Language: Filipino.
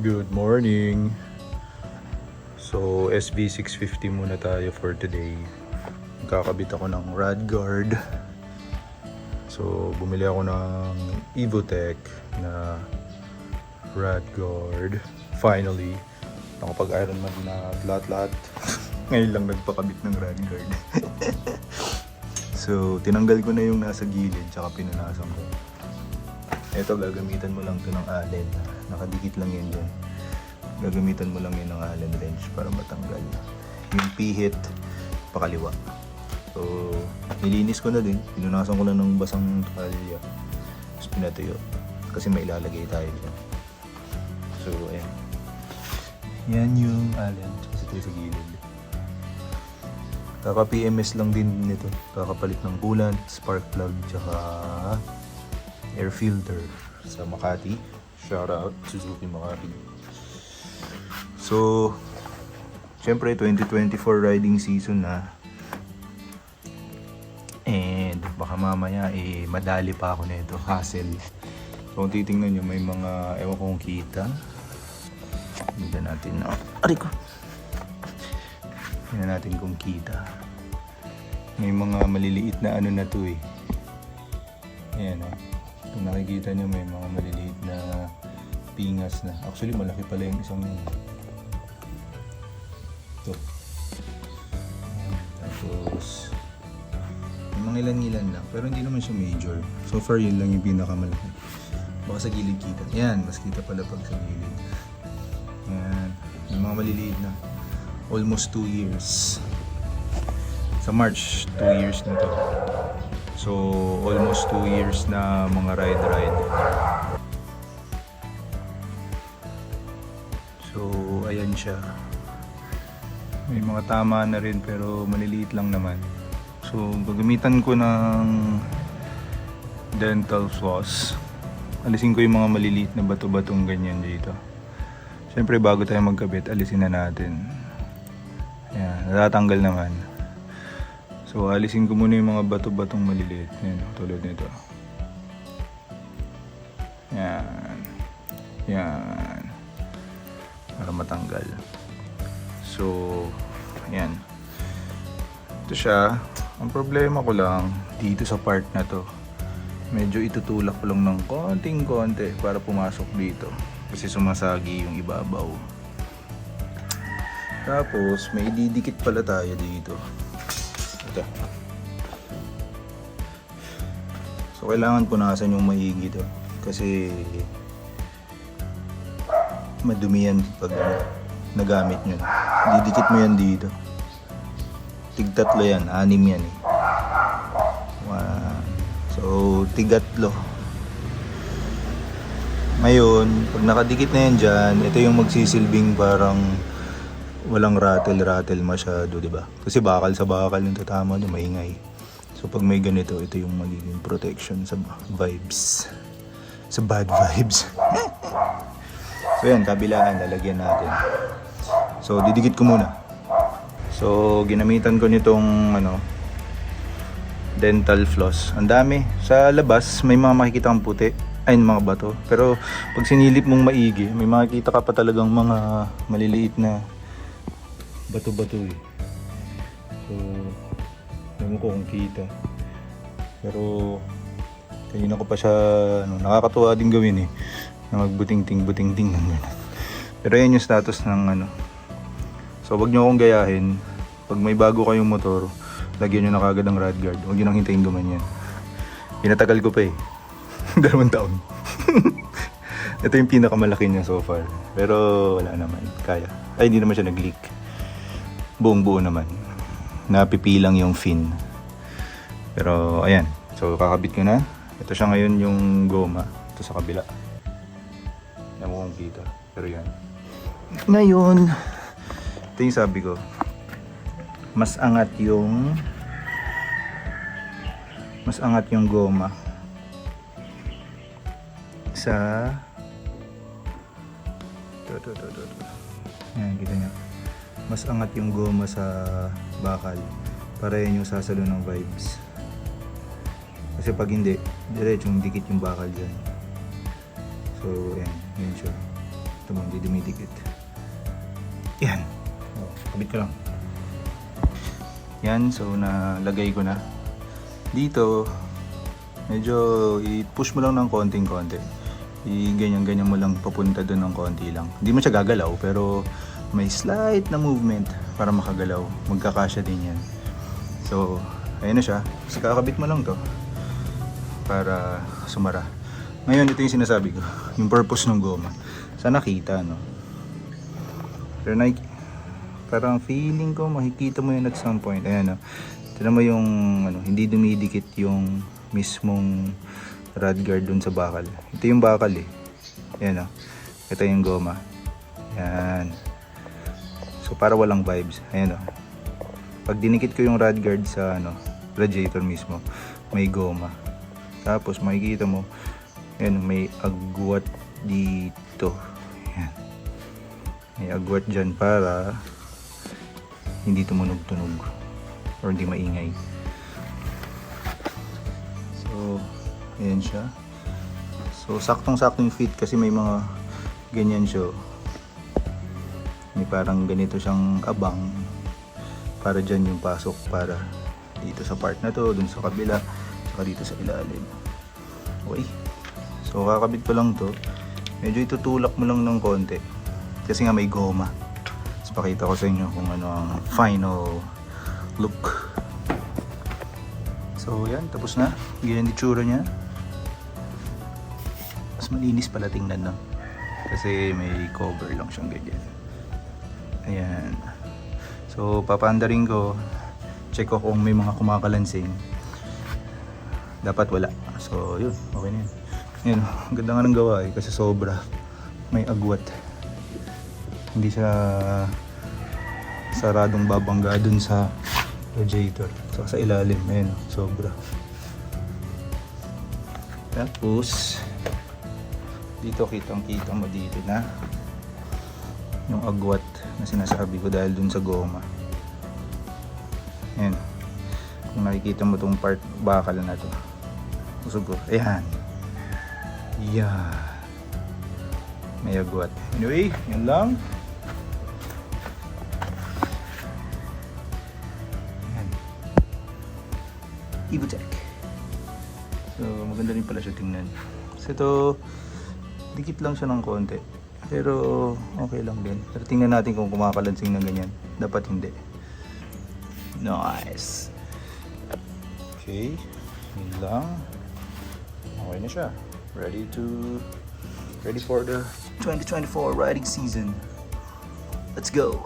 Good morning. So, SV650 muna tayo for today. Kakabit ako ng rad guard. So, bumili ako ng Evotech na rad guard. Finally, nakapag Iron Man na lahat-lahat. Ngayon lang nagpakabit ng rad guard. so, tinanggal ko na yung nasa gilid tsaka pinunasan ko. Ito, gagamitan mo lang to ng allen. Nakadikit lang yan dyan. Gagamitan mo lang yan ng allen wrench para matanggal. Yung pihit, pakaliwa. So, nilinis ko na din. Pinunasan ko lang ng basang tukalya. Tapos pinatuyo. Kasi may ilalagay tayo dyan. So, ayan. Yan yung allen. Kasi ito sa gilid. Kaka PMS lang din nito. Kakapalit ng coolant, spark plug, tsaka air filter sa Makati. Shout out Suzuki Makati. So, syempre 2024 riding season na. And baka mamaya eh madali pa ako nito, hassle. So kung titingnan nyo, may mga ewan kong kita. Tignan natin na. Aray ko! Tignan natin kung kita. May mga maliliit na ano na to eh. Ayan oh. Kung nakikita nyo may mga maliliit pingas na. Actually malaki pala yung isang. Ito. Tapos mga ilan-ilan lang. Pero hindi naman siya major. So far yun lang yung pinakamalaki. Baka sa gilid kita. Ayan, mas kita pala pag sa gilid. Ayan. May mga maliliit na. Almost 2 years. Sa March, 2 years na to. So, almost 2 years na mga ride-ride. So, ayan siya. May mga tama na rin pero maliliit lang naman. So, gagamitan ko ng dental floss. Alisin ko yung mga maliliit na bato-batong ganyan dito. Siyempre, bago tayo magkabit, alisin na natin. Ayan, natatanggal naman. So, alisin ko muna yung mga bato-batong maliliit. Yan, tulad nito. Yan. Yan. Para matanggal. So, yan. Ito siya. Ang problema ko lang, dito sa part na to, medyo itutulak ko lang ng konting-konti para pumasok dito. Kasi sumasagi yung ibabaw. Tapos, may didikit pala tayo dito. Ito. So, kailangan punasan yung maigi to. Kasi, madumi yan pag ano, nagamit nyo. Didikit mo yan dito. Tigtatlo yan, anim yan eh. One. So, tigatlo. Ngayon, pag nakadikit na yan dyan, ito yung magsisilbing parang walang rattle-rattle masyado, di ba? Kasi bakal sa bakal yung tatama nyo, maingay. So pag may ganito, ito yung magiging protection sa vibes. Sa bad vibes. So yan, kabilaan, lalagyan natin. So didikit ko muna. So ginamitan ko nitong ano, dental floss. Ang dami. Sa labas, may mga makikita kang puti. Ay, mga bato. Pero pag sinilip mong maigi, may makikita ka pa talagang mga maliliit na bato-bato eh. So, ewan ko kung kita. Pero, kanina ko pa siya, ano, nakakatuwa din gawin eh. Na magbuting-ting-buting-ting ng gano'n. Pero yan yung status ng ano. So, wag nyo akong gayahin. Pag may bago kayong motor, lagyan nyo na kagad ng rad guard. Huwag nyo nang hintayin gumanyan. Pinatagal ko pa eh. Dalawang taon. Ito yung pinakamalaki niya so far. Pero wala naman. Kaya. Ay, hindi naman siya nag-leak. Buong buo naman. Napipilang yung fin. Pero ayan. So kakabit ko na. Ito siya ngayon yung goma. Ito sa kabila. Yan mo kung kita. Pero yan. Ngayon, ito yung sabi ko. Mas angat yung mas angat yung goma sa ito, ito, ito, ito, ito. Yan, kita nyo. Mas angat yung goma sa bakal para yan yung sasalo ng vibes. Kasi pag hindi, diretsong dikit yung bakal dyan. So, yan, yun siya. Ito mo, hindi dumidikit. Yan. Oh, kabit ko lang. Yan, so nalagay ko na. Dito, medyo i-push mo lang ng konting-konti. I-ganyan-ganyan mo lang papunta doon ng konti lang. Hindi mo siya gagalaw, pero may slight na movement para makagalaw. Magkakasya din yan. So, ayun na siya. Kasi kakabit mo lang to para sumara. Ngayon, ito yung sinasabi ko. Yung purpose ng goma. Sana nakita, no? Pero na, parang feeling ko makikita mo yun at some point. Ayan, no? Tignan mo yung, ano, hindi dumidikit yung mismong rod guard dun sa bakal. Ito yung bakal, eh. Ayan, no? Ito yung goma. Ayan. So, para walang vibes. Ayan, no? Pag dinikit ko yung rod guard sa, ano, radiator mismo, may goma. Tapos makikita mo, yan, may agwat dito. Yan. May agwat dyan para hindi tumunog-tunog or hindi maingay. So, ayan siya. So, saktong-saktong fit kasi may mga ganyan siya. May parang ganito siyang abang para dyan yung pasok para dito sa part na to, dun sa kabila, saka dito sa ilalim. Okay. So kakabit ko lang to. Medyo itutulak mo lang ng konti. Kasi nga may goma. Tapos pakita ko sa inyo kung ano ang final look. So yan, tapos na. Ganyan itsura niya. Mas malinis pala tingnan no. Kasi may cover lang siyang ganyan. Ayan. So papaandarin ko. Check ko kung may mga kumakalansing dapat wala. So, yun. Okay na yun. Yun, ganda nga ng gawa eh, kasi sobra. May agwat. Hindi siya saradong babangga dun sa radiator. So, sa ilalim, ayun, sobra. Tapos, dito kitang kita mo dito na yung agwat na sinasabi ko dahil dun sa goma. Ayan. Kung nakikita mo tong part bakal na to. Usog ko. Ayan. Yan. May agwat. Anyway, yun lang. Ayan. Ibutech. So, maganda rin pala siya tingnan. So, ito, dikit lang siya ng konti. Pero, okay lang din. Pero tingnan natin kung kumakalansing ng ganyan. Dapat hindi. Nice. Okay. Yun lang. Okay na siya. Ready to... Ready for the 2024 riding season. Let's go.